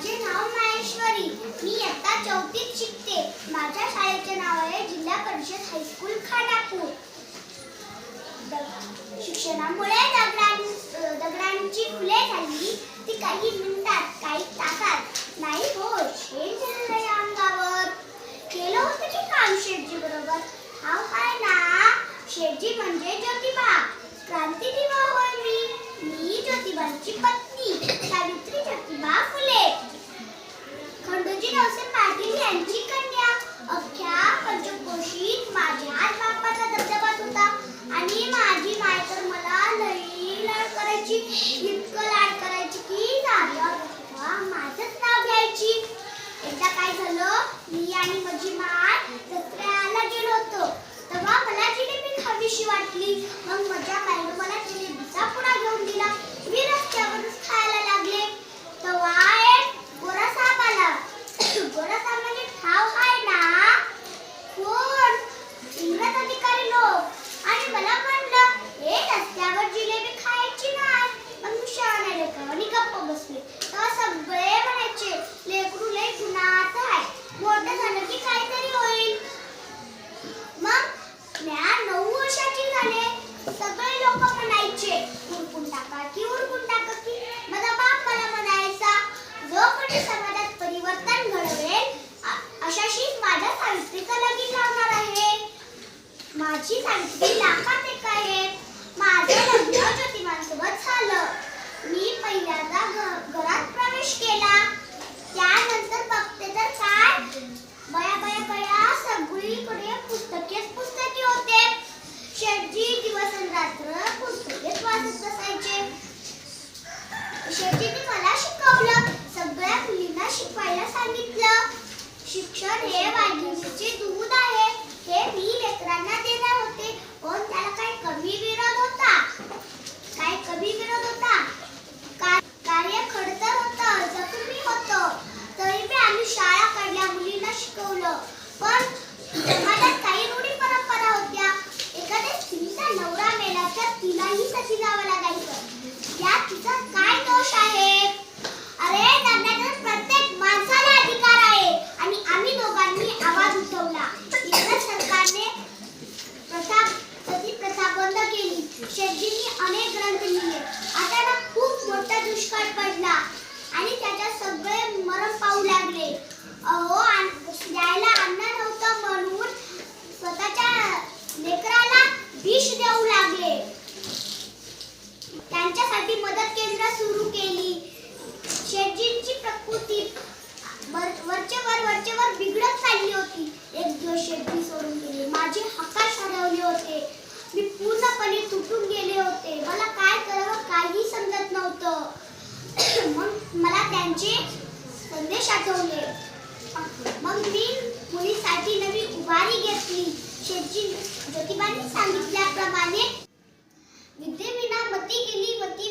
माझे नाव महेश्वरी. मी इयत्ता चौथीत शिकते. माझ्या शाळेचे नाव आहे जिल्हा परिषद हायस्कूल खानापूर. शिक्षणामुळे दगडां दगडांची फुले झाली. ती काही मिनिटात काही तासात. नाही हो शेण झालेलं या अंगावर. केलं होतं की काम शेठजी बरोबर? हा काय ना? शेठजी म्हणजे ज्योतिबा. क्रांती दिवा होय मी. मी ज्योतिबांची पत्नी. सावित्री ज्योतिबा फुले. खंडोजी नवसे पाटील यांची कन्या. अख्ख्या पंचकोशीत माझ्याच बापाचा दबदबात होता आणि माझी माय तर मला लई लाड करायची इतकं लाड करायची की जाग्यावर माझंच नाव घ्यायची. एकदा काय झालं मी आणि माझी माय जत्र्याला गेलो होतो. तेव्हा मला जिलेबी खावीशी वाटली. मग माझ्या बाईनं मला जिलेबीचा पुडा घेऊन दिला मी रस्त्यावरच खायला लागले तेव्हा एक गोरा साप आला गोरा साप म्हणजे ठाव आहे ना कोण इंग्रज अधिकारी लोक आणि मला म्हणलं हे रस्त्यावर जिलेबी खायची नाही मग मी शहाण्या लेकरावानी गप्प बसले तेव्हा सगळे म्हणायचे लेकरू लय गुणात आहे मोठं झालं की काहीतरी होईल मग म्या नऊ वर्षाची झाले सगळे लोक म्हणायचे उरकून टाका की उरकून टाका की. माझा बाप मला म्हणायचा जो कोणी समाजात परिवर्तन घडवेल अ- अशाशीच माझ्या सावित्रीचा लगीन लावणार आहे. माझी सांस्कृती लाखात एक आहे माझं लग्न ज्योतिबांसोबत झालं मी पहिल्यांदा घ- घरात प्रवेश केला त्यानंतर बघते तर काय बया बया बया सगळीकडे पुस्तकेच पुस्तके होते शेठजी दिवस आणि रात्र पुस्तकेच वाचत बसायचे शेठजीने मला शिकवलं अहो अन्न- द्यायला अन्न नव्हतं म्हणून स्वतःच्या लेकराला विष देऊ लागले. त्यांच्यासाठी मदत केंद्र सुरू केली. शेठजींची प्रकृती वर- वरचेवर वरचेवर बिघडत चालली होती. एक दिवस शेठजी सोडून गेले. माझे हकाश हरवले होते. मी पूर्णपणे तुटून गेले होते. मला काय करावं काही समजत नव्हतं. मग मला त्यांचे संदेश आठवले. मग मी मुलीसाठी नवी उभारी घेतली. शेठजी ज्योतिबांनी सांगितल्याप्रमाणे विद्येविना मती गेली मती